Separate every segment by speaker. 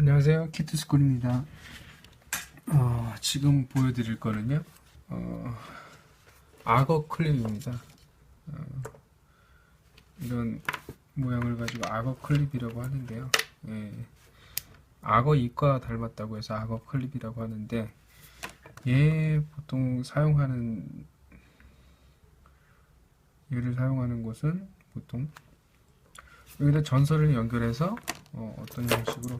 Speaker 1: 안녕하세요. 키트스쿨입니다. 어, 지금 보여드릴 거는요. 어, 악어 클립입니다. 어, 이런 모양을 가지고 악어 클립이라고 하는데요. 예, 악어 이과 닮았다고 해서 악어 클립이라고 하는데 얘 보통 사용하는 얘를 사용하는 곳은 보통 여기다 전선을 연결해서 어, 어떤 형식으로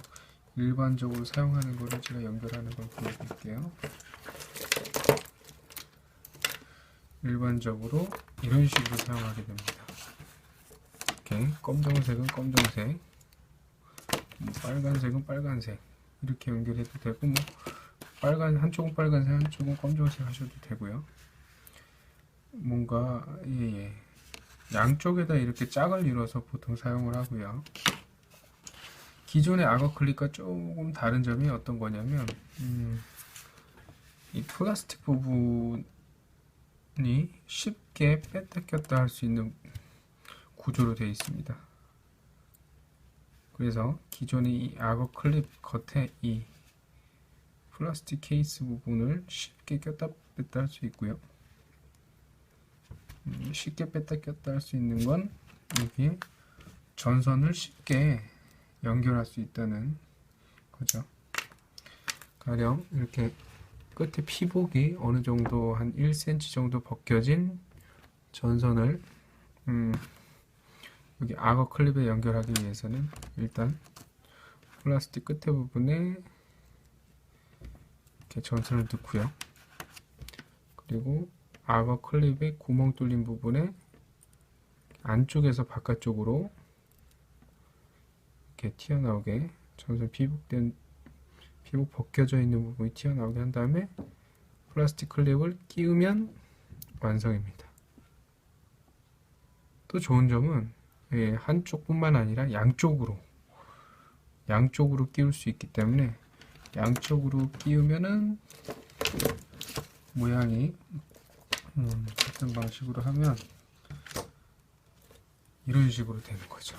Speaker 1: 일반적으로 사용하는 거를 제가 연결하는 걸 보여드릴게요. 일반적으로 이런 식으로 사용하게 됩니다. 이렇게 검정색은 검정색, 뭐 빨간색은 빨간색 이렇게 연결해도 되고 뭐 빨간 한쪽은 빨간색 한쪽은 검정색 하셔도 되고요. 뭔가 예예 예. 양쪽에다 이렇게 짝을 이뤄서 보통 사용을 하고요. 기존의 악어 클립과 조금 다른 점이 어떤 거냐면 음, 이 플라스틱 부분이 쉽게 뺐다 꼈다 할 수 있는 구조로 되어 있습니다. 그래서 기존의 이 악어 클립 겉에 이 플라스틱 케이스 부분을 쉽게 꼈다 뺐다 할 수 있고요. 음, 쉽게 뺐다 꼈다 할 수 있는 건 여기 전선을 쉽게 연결할 수 있다는 거죠. 가령 이렇게 끝에 피복이 어느 정도 한 1cm 정도 벗겨진 전선을 음, 여기 악어 클립에 연결하기 위해서는 일단 플라스틱 끝에 부분에 이렇게 전선을 넣고요. 그리고 악어 클립의 구멍 뚫린 부분에 안쪽에서 바깥쪽으로 이렇게 튀어나오게 전선 피복된 피복 벗겨져 있는 부분이 튀어나오게 한 다음에 플라스틱 클립을 끼우면 완성입니다. 또 좋은 점은 예, 한쪽뿐만 아니라 양쪽으로 양쪽으로 끼울 수 있기 때문에 양쪽으로 끼우면은 모양이 음, 같은 방식으로 하면 이런 식으로 되는 거죠.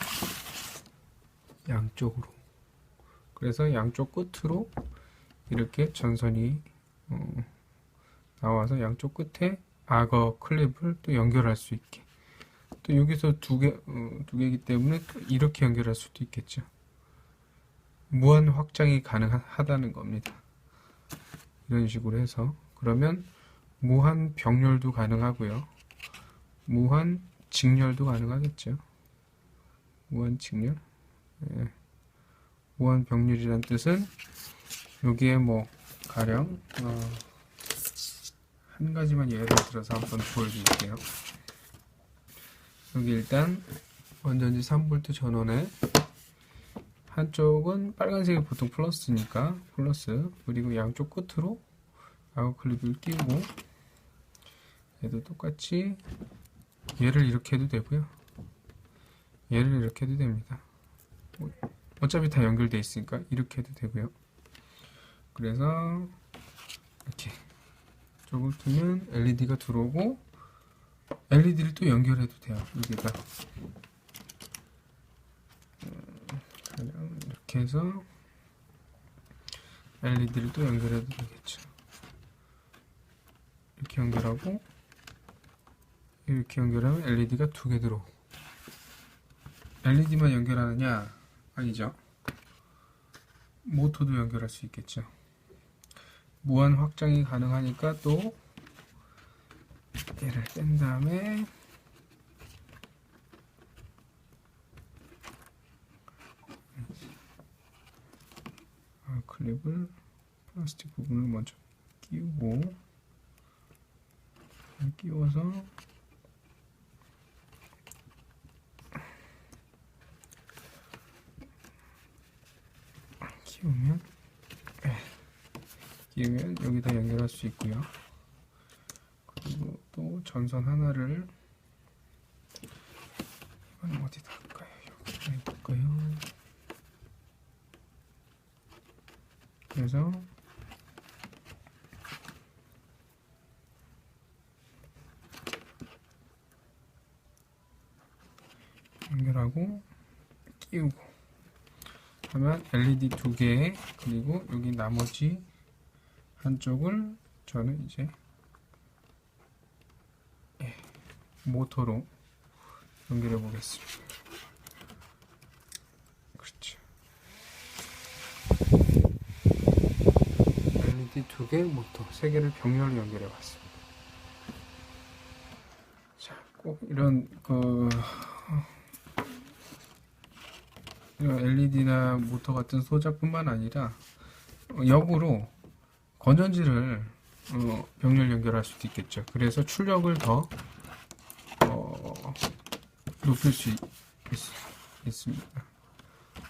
Speaker 1: 양쪽으로. 그래서 양쪽 끝으로 이렇게 전선이 어, 나와서 양쪽 끝에 악어 클립을 또 연결할 수 있게. 또 여기서 두 개, 어, 두 개이기 때문에 또 이렇게 연결할 수도 있겠죠. 무한 확장이 가능하다는 겁니다. 이런 식으로 해서. 그러면 무한 병렬도 가능하고요. 무한 직렬도 가능하겠죠. 무한 직렬. 예. 무한 병렬이란 뜻은 여기에 뭐 가령 어, 한 가지만 예를 들어서 한번 보여드릴게요. 여기 일단 원전지 3V 전원에 한쪽은 빨간색이 보통 플러스니까 플러스 그리고 양쪽 끝으로 아웃 클립을 끼우고 얘도 똑같이 얘를 이렇게 해도 되고요 얘를 이렇게 해도 됩니다 뭐 어차피 다 연결되어 있으니까 이렇게 해도 되고요. 그래서 이렇게 쪽을 두면 LED가 들어오고 LED를 또 연결해도 돼요. 여기다 그냥 이렇게 해서 LED를 또 연결해도 되겠죠. 이렇게 연결하고 이렇게 연결하면 LED가 두 개 들어오고 LED만 연결하느냐? 아니죠. 모터도 연결할 수 있겠죠. 무한 확장이 가능하니까 또 얘를 뺀 다음에 아, 클립을 플라스틱 부분을 먼저 끼우고 끼워서 끼우면 끼우면 여기다 연결할 수 있고요. 그리고 또 전선 하나를 이건 어디다 할까요? 여기다 해볼까요? 그래서 연결하고 끼우고 하면 LED 두 개, 그리고 여기 나머지 한쪽을 저는 이제 예, 모터로 연결해 보겠습니다. 그렇죠. LED 두 개, 모터 세 개를 병렬로 연결해 봤습니다. 자, 꼭 이런 그 이런 LED나 모터 같은 소자뿐만 아니라 어, 역으로 건전지를 어, 병렬 연결할 수도 있겠죠. 그래서 출력을 더 어, 높일 수 있, 습니다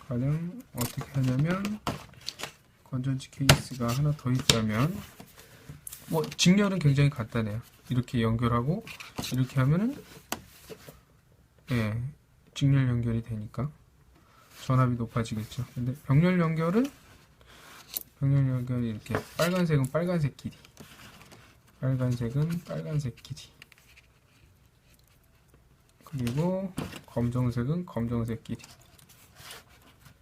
Speaker 1: 가령 어떻게 하냐면 건전지 케이스가 하나 더 있다면 뭐 직렬은 굉장히 간단해요. 이렇게 연결하고 이렇게 하면은 예 직렬 연결이 되니까 전압이 높아지겠죠. 근데 병렬 연결은 연결이 이렇게 빨간색은 빨간색 길이, 빨간색은 빨간색 길이, 그리고 검정색은 검정색 길이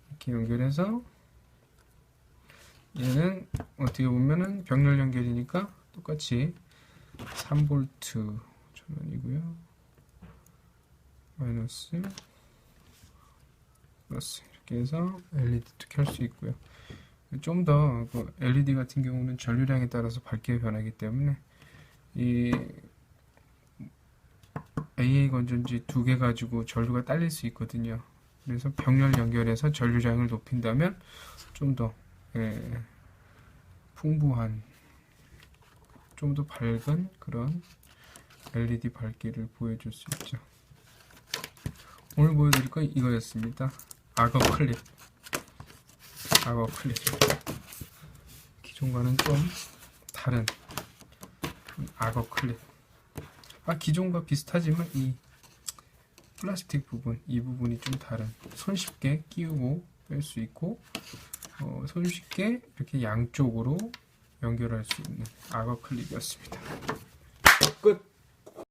Speaker 1: 이렇게 연결해서 얘는 어떻게 보면은 병렬 연결이니까 똑같이 3V 전원이고요. 마이너스 플러스 이렇게 해서 LED도 켤 수 있고요. 좀 더 LED 같은 경우는 전류량에 따라서 밝게 변하기 때문에 이 AA 건전지 두 개 가지고 전류가 딸릴 수 있거든요. 그래서 병렬 연결해서 전류량을 높인다면 좀더 예, 풍부한 좀 더 밝은 그런 LED 밝기를 보여줄 수 있죠. 오늘 보여드릴 건 이거였습니다. 악어 클립. 악어 클립. 기존과는 좀 다른 악어 클립. 아, 기존과 비슷하지만 이 플라스틱 부분, 이 부분이 좀 다른. 손쉽게 끼우고 뺄 수 있고, 어, 손쉽게 이렇게 양쪽으로 연결할 수 있는 악어 클립이었습니다. 끝!